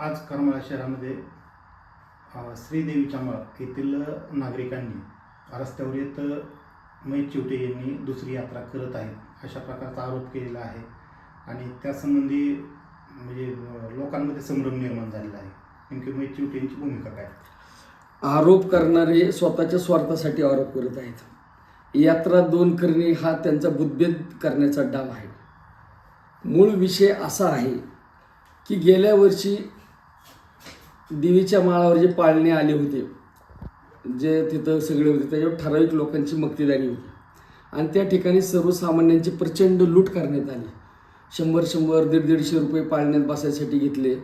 आज करमाळा शहरामध्ये श्रीदेवीच्या मळ येथील नागरिकांनी रस्त्यावर येत महेश चिवटे यांनी दुसरी यात्रा करत आहेत अशा प्रकारचा आरोप केलेला आहे. आणि त्यासंबंधी म्हणजे लोकांमध्ये संभ्रम निर्माण झालेला आहे. नेमकी महेश चिवटे यांची भूमिका काय? आरोप करणारे स्वतःच्या स्वार्थासाठी आरोप करत आहेत. यात्रा दोन करणे हा त्यांचा बुद्धभेद करण्याचा डाव आहे. मूळ विषय असा आहे की गेल्या वर्षी देवीच्या माळावर जे पाळणे आले होते जे तिथं सगळे होते त्याच्यावर ठराविक लोकांची मक्तेदारी होती. आणि त्या ठिकाणी सर्वसामान्यांची प्रचंड लूट करण्यात आली. शंभर शंभर दीड दीडशे रुपये पाळण्यात बसायसाठी घेतले.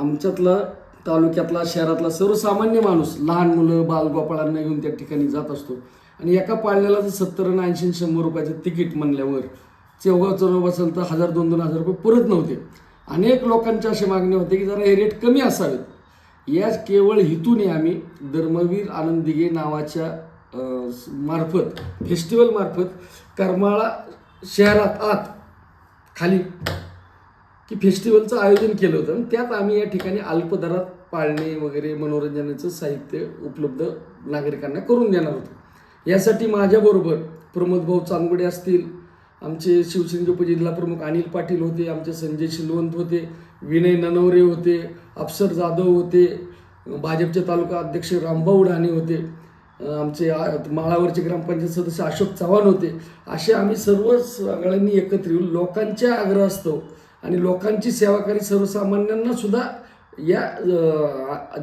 आमच्यातला तालुक्यातला शहरातला सर्वसामान्य माणूस लहान मुलं बालगोपाळांना घेऊन त्या ठिकाणी जात असतो. आणि एका पाळण्याला जर सत्तर आणि ऐंशी शंभर रुपयाचं तिकीट म्हणल्यावर चौघा चौघ असेल तर हजार दोन दोन हजार रुपये परत नव्हते. अनेक लोकांच्या अशी मागणी होते की जरा हे रेट कमी असावेत याच केवळ हेतूने आम्ही धर्मवीर आनंद दिघे नावाच्या मार्फत फेस्टिवल मार्फत करमाळा शहरात आत खाली की फेस्टिवलचं आयोजन केलं होतं. आणि त्यात आम्ही या ठिकाणी अल्पदरात पाळणे वगैरे मनोरंजनाचं साहित्य उपलब्ध नागरिकांना करून देणार होतो. यासाठी माझ्याबरोबर प्रमोद भाऊ चांदगुडे असतील आमचे शिवसेनेचे उपजिल्हा प्रमुख अनिल पाटील होते आमचे संजय शिलवंत होते विनय ननवरे होते अप्सर जाधव होते भाजपचे तालुका अध्यक्ष रामभाऊ ढाणे होते आमचे माळावरचे ग्रामपंचायत सदस्य अशोक चव्हाण होते. असे आम्ही सर्व सगळ्यांनी एकत्र येऊन लोकांच्या आग्रह असतो आणि लोकांची सेवा करी सर्वसामान्यांना सुद्धा या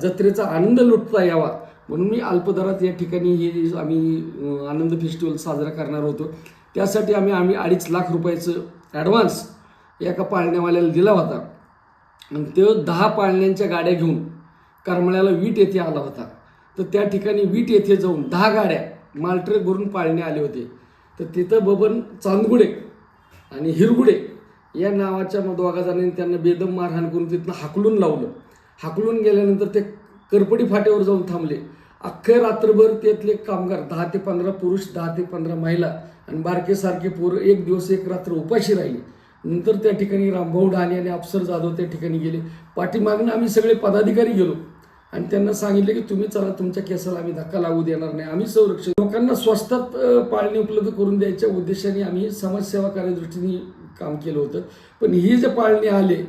जत्रेचा आनंद लुटता यावा. म्हणून मी अल्पदरात या ठिकाणी हे आम्ही आनंद फेस्टिवल साजरा करणार होतो. त्यासाठी आम्ही आम्ही अडीच लाख रुपयाचं ॲडव्हान्स एका पाळण्यावाल्याला दिला होता. आणि तो दहा पाळण्यांच्या गाड्या घेऊन करमळ्याला वीट येथे आला होता. तर त्या ठिकाणी वीट येथे जाऊन दहा गाड्या मालट्रक भरून पाळणे आले होते. तर तिथं बबन चांदगुडे आणि हिरगुडे या नावाच्या मग दोघा जणांनी त्यांना बेदम मारहाण करून तिथनं हाकलून लावलं. हाकलून गेल्यानंतर ते करपडी फाट्यावर जाऊन थांबले. अख्खे रात्रभर त्यातले कामगार दहा ते पंधरा पुरुष दहा ते पंधरा महिला आणि बारकेसारखे पोरं एक दिवस एक रात्र उपाशी राहिली. नंतर त्या ठिकाणी रामभाऊ ढाणे आणि अफसर जाधव त्या ठिकाणी गेले. पाठीमागनं आम्ही सगळे पदाधिकारी गेलो. आणि त्यांना सांगितलं की तुम्ही चला तुमच्या केसाला आम्ही धक्का लागू देणार नाही. आम्ही संरक्षण लोकांना स्वस्तात पाळणी उपलब्ध करून द्यायच्या उद्देशाने आम्ही समाजसेवा कार्यदृष्टीने काम केलं होतं. पण ही जे पाळणे आले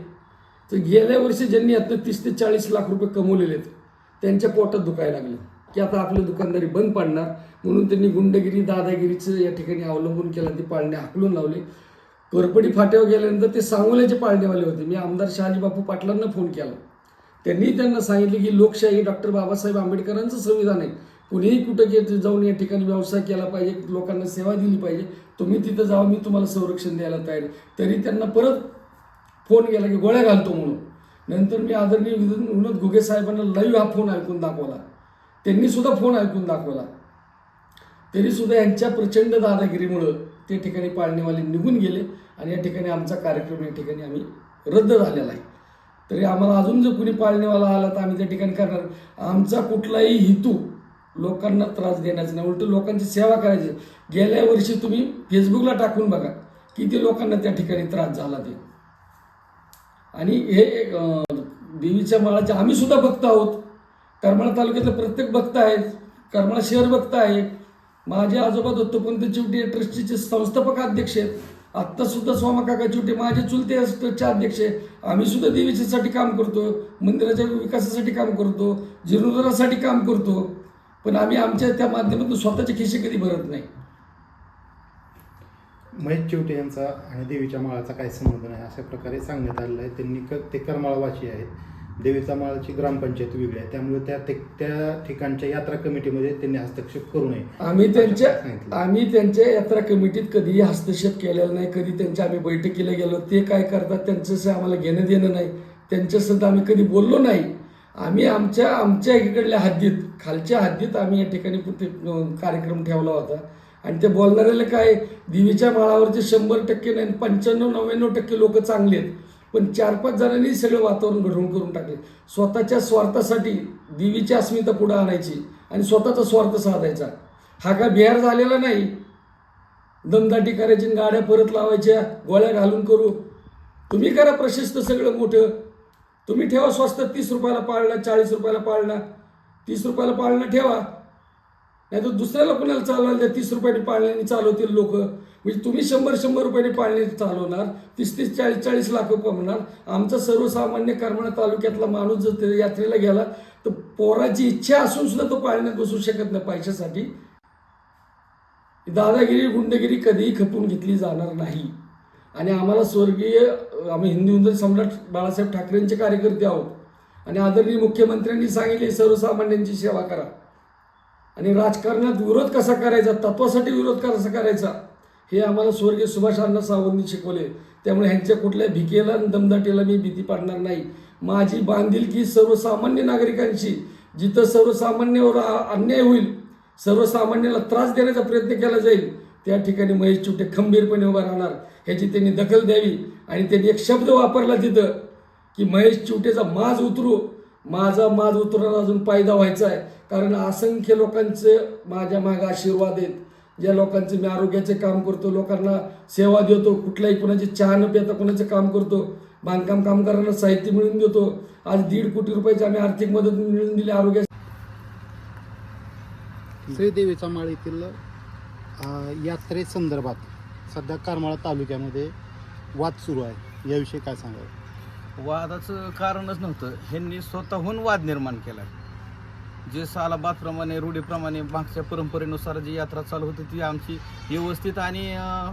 तर गेल्या वर्षी ज्यांनी आता तीस ते चाळीस लाख रुपये कमवलेले आहेत त्यांच्या पोटात दुखायला लागलं. की आता आपली दुकानदारी बंद पाडणार म्हणून त्यांनी गुंडगिरी दादागिरीचं या ठिकाणी अवलंबून केलं ते पाळणे हाकलून लावले. करपडी फाट्यावर गेल्यानंतर ते सांगोल्याचे पाळणेवाले होते. मी आमदार शहाजी बापू पाटलांना फोन केला. त्यांनी त्यांना सांगितले की लोकशाही डॉक्टर बाबासाहेब आंबेडकरांचं संविधान आहे. कुणीही कुठं गे- जाऊन या ठिकाणी व्यवसाय केला पाहिजे लोकांना सेवा दिली पाहिजे. तुम्ही तिथं जावा मी तुम्हाला संरक्षण द्यायला तयार तरी त्यांना परत फोन केला की गोळ्या घालतो म्हणून. नंतर मी आदरणीय विनोद घुगे साहेबांना लाईव्ह हा फोन ऐकून दाखवला. त्यांनी सुद्धा फोन ऐकून दाखवला. तरीसुद्धा यांच्या प्रचंड दादागिरीमुळं ते ठिकाणी पाळणेवाले निघून गेले आणि या ठिकाणी आमचा कार्यक्रम या ठिकाणी आम्ही रद्द झालेला आहे. तरी आम्हाला अजून जर कुणी पाळणेवाला आला तर आम्ही त्या ठिकाणी करणार. आमचा कुठलाही हेतू लोकांना त्रास देण्याचा नाही. उलट लोकांची सेवा करायची. गेल्या वर्षी तुम्ही फेसबुकला टाकून बघा किती लोकांना त्या ठिकाणी त्रास झाला ते. आणि हे देवीच्या माळाचे आम्ही सुद्धा भक्त आहोत. करमाळा तालुक्यातले प्रत्येक भक्त आहेत. करमाळा शहर भक्त आहे. माझे आजोबा दत्तपंत चिवटे ट्रस्टीचे संस्थापक अध्यक्ष आहेत. आत्ता सुद्धा सोमा चिवटे माझे चुलते ट्रस्टचे अध्यक्ष आहे आम्ही सुद्धा देवीच्यासाठी काम करतो मंदिराच्या विकासासाठी काम करतो जीर्णोद्धारासाठी काम करतो. पण आम्ही आमच्या त्या माध्यमातून स्वतःचे खिसे कधी भरत नाही. महेश चिवटे यांचा आणि देवीच्या माळाचा काय संबंध नाही अशा प्रकारे सांगण्यात आलेलं आहे. त्यांनी क ते करमाळवाशी आहेत. देवीचा माळाची ग्रामपंचायत वेगळी आहे. त्यामुळे त्या ते- त्या ठिकाणच्या यात्रा कमिटीमध्ये त्यांनी हस्तक्षेप करू नये. आम्ही त्यांच्या. आम्ही त्यांच्या यात्रा कमिटीत कधीही हस्तक्षेप केलेला नाही. कधी त्यांच्या आम्ही बैठकीला गेलो ते काय करतात त्यांच्याशी आम्हाला घेणं देणं नाही. त्यांच्यासुद्धा आम्ही कधी बोललो नाही. आम्ही आमच्या आमच्या इकडल्या हद्दीत खालच्या हद्दीत आम्ही या ठिकाणी कार्यक्रम ठेवला होता. आणि ते बोलणाऱ्याला काय देवीच्या माळावरचे शंभर टक्के नाही पंच्याण्णव नव्याण्णव टक्के लोक चांगले आहेत. पण चार पाच जणांनी सगळं वातावरण घडवून करून टाकले. स्वतःच्या स्वार्थासाठी देवीची अस्मिता पुढं आणायची आणि स्वतःचा स्वार्थ साधायचा. हा काय बिहार झालेला नाही. दमदाटी करायची आणि गाड्या परत लावायच्या गोळ्या घालून करू. तुम्ही करा प्रशस्त सगळं मोठं. तुम्ही ठेवा स्वस्त तीस रुपयाला पाळणा चाळीस रुपयाला पाळणा. तीस रुपयाला पाळणा ठेवा. नाही तर दुसऱ्याला कुणाला चालवायला द्या तीस रुपयाने पाळण्याने चालवतील लोक. म्हणजे तुम्ही शंभर शंभर रुपयाने पाळणे चालवणार तीस तीस चाळीस चाळीस लाख रुपये म्हणणार आमचा सर्वसामान्य करमाळा तालुक्यातला माणूस जर त्या यात्रेला गेला तर पोराची इच्छा असून सुद्धा तो पाळण्यात बसू शकत नाही पैशासाठी. दादागिरी गुंडगिरी कधीही खपून घेतली जाणार नाही. आणि आम्हाला स्वर्गीय आम्ही हिंदू हिंदू सम्राट बाळासाहेब ठाकरेंचे कार्यकर्ते आहोत. आणि आदरणीय मुख्यमंत्र्यांनी सांगितले सर्वसामान्यांची सेवा करा. आणि राजकारणात विरोध कसा करायचा तत्वासाठी विरोध कसा करायचा हे आम्हाला स्वर्गीय सुभाष अण्णा सावंतनी शिकवले. त्यामुळे ह्यांच्या कुठल्या भिकेला आणि दमदाटीला मी भीती पाडणार नाही. माझी बांधिलकी सर्वसामान्य नागरिकांची जिथं सर्वसामान्यावर अन्याय होईल सर्वसामान्याला त्रास देण्याचा प्रयत्न केला जाईल त्या ठिकाणी महेश चिवटे खंबीरपणे उभा राहणार. ह्याची त्यांनी दखल द्यावी आणि त्यांनी एक शब्द वापरला तिथं की महेश चिवटेचा माज उतरू. माझा माज उतरून अजून फायदा व्हायचा आहे कारण असंख्य लोकांचे माझ्या मागे आशीर्वाद आहेत. ज्या लोकांचे मी आरोग्याचे काम करतो लोकांना सेवा देतो कुठल्याही कोणाची चहा न पिता कोणाचं काम करतो बांधकाम कामगारांना साहित्य मिळवून देतो. आज दीड कोटी रुपयाची आम्ही आर्थिक मदत मिळवून दिली आरोग्या श्रीदेवीचा माळ येथील यात्रेसंदर्भात सध्या करमाळा तालुक्यामध्ये वाद सुरू आहे. याविषयी काय सांगाल? वादाचं कारणच नव्हतं. ह्यांनी स्वतःहून वाद निर्माण केला. जे सालाबादप्रमाणे रूढीप्रमाणे मागच्या परंपरेनुसार जी यात्रा चालू होती ती आमची व्यवस्थित आणि अं,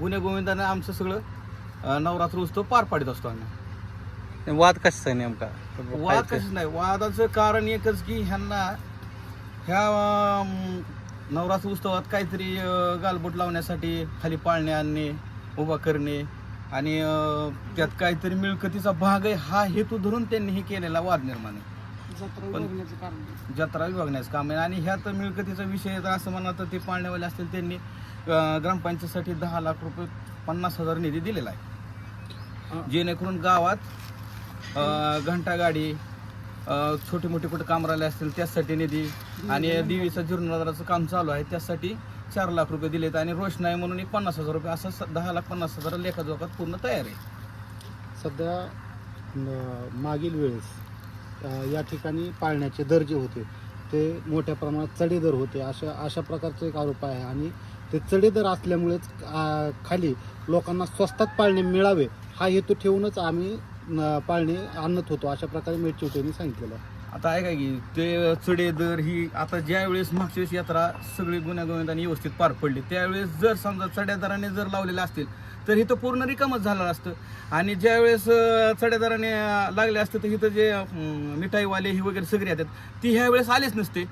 गुण्यागोविंदाने आमचं सगळं नवरात्र उत्सव पार पाडत असतो आम्ही. वाद कशाचा आहे नेमका? वाद कशाच नाही वादाचं कारण एकच की ह्यांना ह्या नवरात्र उत्सवात काहीतरी गालबोट लावण्यासाठी खाली पाळणे आणणे उभा करणे आणि त्यात काहीतरी मिळकतीचा भाग आहे हा हेतू धरून त्यांनी हे केलेला वाद निर्माण आहे. पण- जत्रा विभागण्याचं काम आहे. आणि ह्यात मिळकतीचा विषय तर असं म्हणा तर ते पाळणेवाले असतील त्यांनी ग्रामपंचायतीसाठी दहा लाख रुपये पन्नास हजार निधी दिलेला आहे. जेणेकरून गावात घंटागाडी छोटी मोठी कुठे कामराले असतील त्यासाठी निधी आणि देवीचं जीर्णोद्धाराचं काम चालू आहे त्यासाठी चार लाख रुपये दिलेत आणि रोषणाई म्हणून एक पन्नास हजार रुपये असं दहा लाख पन्नास हजार लेखाजोखात पूर्ण तयार आहे. सध्या मागील वेळेस या ठिकाणी पाळण्याचे दर जे होते. ते मोठ्या प्रमाणात चढेदर होते. अशा अशा प्रकारचा एक आरोप आहे. आणि ते चढेदर असल्यामुळेच खाली लोकांना स्वस्तात पाळणे मिळावे हा हेतू ठेवूनच आम्ही पाळणे आणत होतो. अशा प्रकारे मेटचिवटेंनी सांगितलेलं आहे. आता ऐका की ते चढे दर ही आता ज्या वेळेस मागच्या वेळेस यात्रा सगळी गुन्हेगोविंदाने व्यवस्थित पार पडली त्यावेळेस जर समजा चढ्या दराने जर लावलेले असतील तर इथं पूर्ण रिकामच झालं असतं. आणि ज्या वेळेस अं, चढ्या दराने अं, लागले असते तर इथं जे मिठाईवाले ही वगैरे सगळे येतात ती ह्या वेळेस आलेच नसते.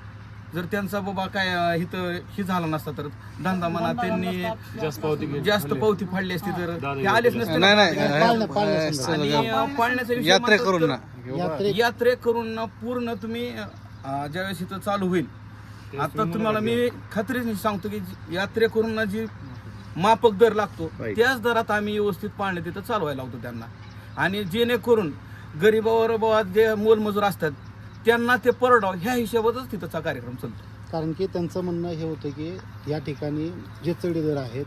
जर त्यांचा बाबा काय इथं ही झाला नसता तर धंदा म्हणा त्यांनी जास्त पावती फाडली असती तर ते आलेच नसते. आणि पाळण्याचा विषय यात्रे करून यात्रे करून. ना पूर्ण तुम्ही ज्यावेळेस इथं चालू होईल. आता तुम्हाला मी खात्रीने सांगतो की यात्रे करून ना जी मापक दर लागतो. त्याच दरात आम्ही व्यवस्थित पाळणे तिथं चालवायला लावतो त्यांना. आणि जेणेकरून गरीबावर बाबा जे मोलमजूर असतात त्यांना ते परवडावं ह्या हिशोबातच तिथंचा कार्यक्रम चालतो. कारण की त्यांचं म्हणणं हे होतं की या ठिकाणी जे चढे दर आहेत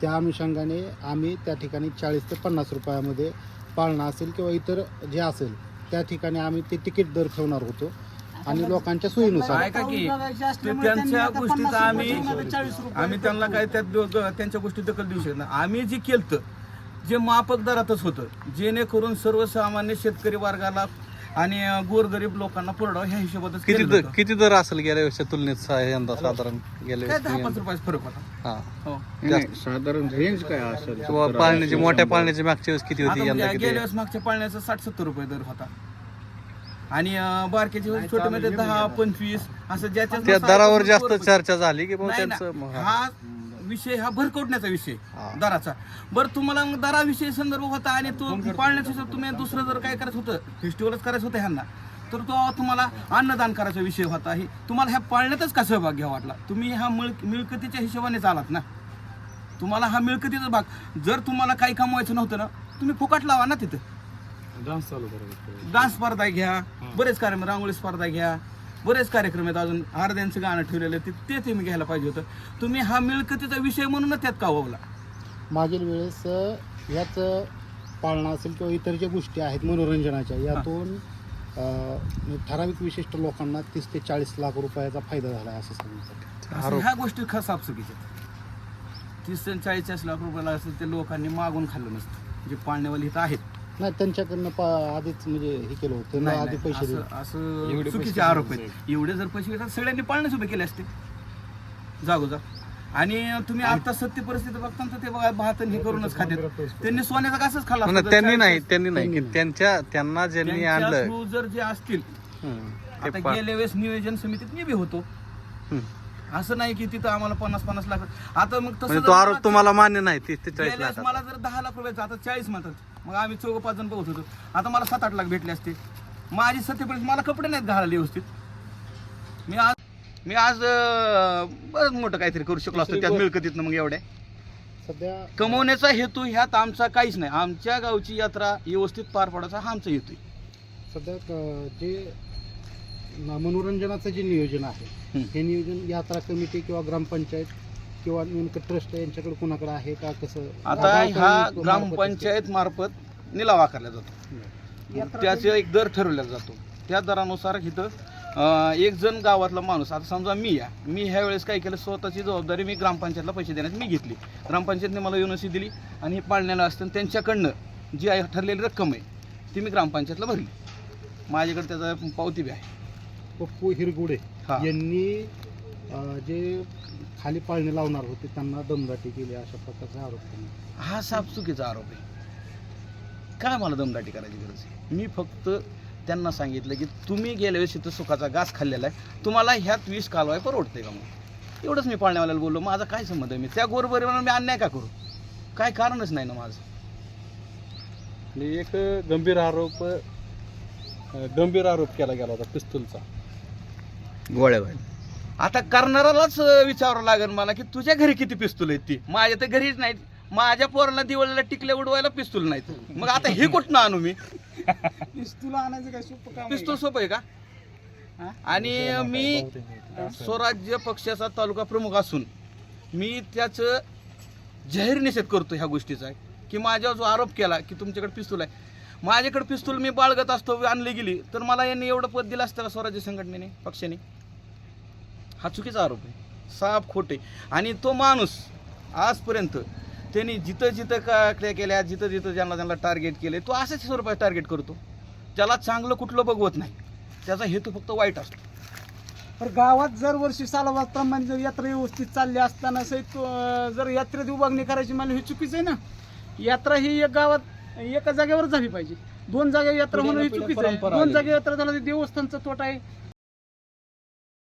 त्या अनुषंगाने आम्ही त्या ठिकाणी चाळीस ते पन्नास रुपयामध्ये पाळणा असेल किंवा इतर जे असेल त्या ठिकाणी आम्ही ते तिकीट दर ठेवणार होतो. आणि लोकांच्या सोयीनुसार. ऐका की ते त्यांच्या गोष्टीत आम्ही आम्ही त्यांना काय त्यात त्यांच्या गोष्टी दखल देऊ शकत नाही. आम्ही जे केलं जे मापक दरातच होतं जेणेकरून सर्वसामान्य शेतकरी वर्गाला आणि अं, गोरगरीब लोकांना परवडावं ह्या हिशोबातच किती दर होतं. किती दर असेल गेल्या वर्षी तुलनेत? सा- यंदा साधारण गेल्या काय दहा वर्षी पाच रुपयाचा फरक होता. हा. हो. जास्त. साधारण रेंज काय असेल? किंवा पाळण्याची मोठ्या पाळण्याची मागच्या वेळेस किती आता होती यंदा म्हणजे किती? गेल्या वेळेस मागच्या पाळण्याचा साठ सत्तर रुपये दर होता. आणि अं, बारक्याचे छोटे मध्ये दहा पंचवीस असं ज्याच्या त्या दरावर जास्त चर्चा झाली की बाबा नाही ना. त्यांचं हा. हा विषय हा भरकवण्याचा विषय हा. दराचा. बरं तुम्हाला मग दराविषयी संदर्भ होता आणि तो पाळण्याच्या हिशोब तुम्ही दुसरं जर काय करायचं होतं फेस्टिवलच करायचं होतं ह्यांना तर तो तुम्हाला अन्नदान करायचा विषय होता. ही तुम्हाला ह्या पाळण्यातच का सहभाग घ्यावा वाटला? तुम्ही हा मिळ मिळकतीच्या हिशोबाने चालात ना? तुम्हाला हा मिळकतीचा भाग जर तुम्हाला काही कमवायचं नव्हतं ना तुम्ही फुकट लावा ना तिथं. डान्स चालू करायचं डान्स स्पर्धा घ्या बरेच कार्यक्रम रांगोळी स्पर्धा घ्या बरेच कार्यक्रम आहेत अजून. अर्ध्यांचं गाणं ठेवलेलं आहे ते- ते तुम्ही घ्यायला पाहिजे होतं. तुम्ही हा मिळकतीचा विषय म्हणून त्यात का वावला मागील वेळेस याच पाळणा असेल किंवा इतर ज्या गोष्टी आहेत मनोरंजनाच्या यातून ठराविक विशिष्ट लोकांना तीस ते चाळीस लाख रुपयाचा फायदा झाला आहे असं सांगितलं ह्या गोष्टी खसाप चुकीच्या तीस ते चाळीस चाळीस लाख रुपयाला असेल ते लोकांनी मागून खाल्लं नसतं. जे पाळणेवाले इथं आहेत. नाही त्यांच्याकडनं पा- आधीच म्हणजे हे केलं होतं. त्यांना नाही, आधी नाही, पैसे दिले. असं असं चुकीचे आरोप आहेत. एवढे जर पैसे घेतात सगळ्यांनी पाळणेच उभे केले असते. जागोजा आणि तुम्ही आता सत्य परिस्थिती बघता तर ते बघा भात आणि हे करूनच खात्यात. त्यांनी सोन्याचा कासच खाल्ला. त्यांनी नाही त्यांनी नाही. त्यांच्या त्यांना ज्यांनी त्यांच्या आणलं through जर जे असतील ते आता पा- गेल्या वेळेस नियोजन समितीत मी बी होतो. हम्म. असं नाही की तिथं आम्हाला पन्नास पन्नास लाख आता मग तसं म्हणजे जर तो मला आरोप तुम्हाला मान्य नाही तीस ते चाळीस मला जर दहा लाख रुपयाचा आता चाळीस म्हणतात. मग आम्ही चौघ पाच जण बघत होतो. आता मला सात आठ लाख भेटले असते. माझी सत्यपर्यंत मला कपडे नाहीत घालायला व्यवस्थित. मी आज मी आज अं, बरंच मोठं काहीतरी करू शकलो असतो. त्यात मिळकतीतनं मग एवढ्या. सध्या कमवण्याचा हेतू ह्यात आमचा काहीच नाही. आमच्या गावची यात्रा व्यवस्थित पार पाडायचा हा आमचा हेतू आहे. सध्या क- जे मनोरंजनाचं जे नियोजन आहे हं. नियोजन यात्रा कमिटी किंवा ग्रामपंचायत किंवा नेमकं ट्रस्ट यांच्याकडे कोणाकडे आहे का कसं? आता ह्या ग्रामपंचायत मार्फत निलाव आकारला जातो. त्याचा एक दर ठरवला जातो. त्या दरानुसार इथं एक जण गावातला माणूस आता समजा मी या मी ह्या वेळेस काय केलं स्वतःची जबाबदारी मी ग्रामपंचायतला पैसे देण्याची मी घेतली ग्रामपंचायतने मला युनिव्हर्सिटी दिली आणि हे पाळण्याला असतं त्यांच्याकडनं जी आहे ठरलेली रक्कम आहे ती मी ग्रामपंचायतला भरली. माझ्याकडे त्याचा पावती बी आहे. पप्पू हिरगुडे हा. यांनी अं, जे खाली पाळणे लावणार होते त्यांना दमदाटी केली अशा प्रकारचा आरोप त्यांनी हा साफ चुकीचा आरोप आहे. काय मला दमदाटी करायची गरज आहे? मी फक्त त्यांना सांगितलं की तुम्ही गेल्या वेळेस इथं सुखाचा घास खाल्लेला आहे. तुम्हाला ह्यात विष कालवाय परवडते का मग? एवढंच मी पाळण्यावाल्याला बोललो माझा काय संबंध आहे? मी त्या गोरबरीवर मी अन्याय का करू? काय कारणच नाही ना माझं. आणि एक गंभीर आरोप अं, गंभीर आरोप केला गेला होता पिस्तूलचा. गोळ्यावर आता करणाऱ्यालाच विचारावं लागेल मला की तुझ्या घरी किती पिस्तूल आहेत ती? माझ्या तर घरीच नाहीत. माझ्या पोराला दिवाळीला टिकल्या उडवायला पिस्तूल नाहीत. मग आता हे कुठनं आणू मी? तुला आणायचं काय सोपं काम आहे पिस्तूल सोपं आहे का? आणि मी स्वराज्य पक्षाचा तालुका प्रमुख असून मी त्याचं जाहीर निषेध करतो ह्या गोष्टीचा. की माझ्यावर जो आरोप केला की तुमच्याकडे पिस्तूल आहे. माझ्याकडे पिस्तूल मी बाळगत असतो आणली गेली तर मला यांनी एवढं पद दिलं असतं का स्वराज्य संघटनेने पक्षाने? हा चुकीचा आरोप आहे. साफ खोटे. आणि तो माणूस आजपर्यंत त्यांनी जिथं जिथं का केल्या जिथं जिथं ज्यांना ज्यांना टार्गेट केले तो अशाच स्वरूपात टार्गेट करतो. त्याला चांगलं कुठलं बघवत नाही. त्याचा हेतू फक्त वाईट असतो. तर गावात जर वर्षी सालाबादप्रमाणे जर यात्रा व्यवस्थित चालली असताना सहित जर यात्रेत विभागणी करायची मला हे चुकीचं आहे ना? यात्रा ही एक गावात एका जागेवर झाली पाहिजे. दोन जागेवर यात्रा होणं ही चुकीचं आहे. दोन. जागेवर यात्रा झाला देवस्थानचा तोटा आहे.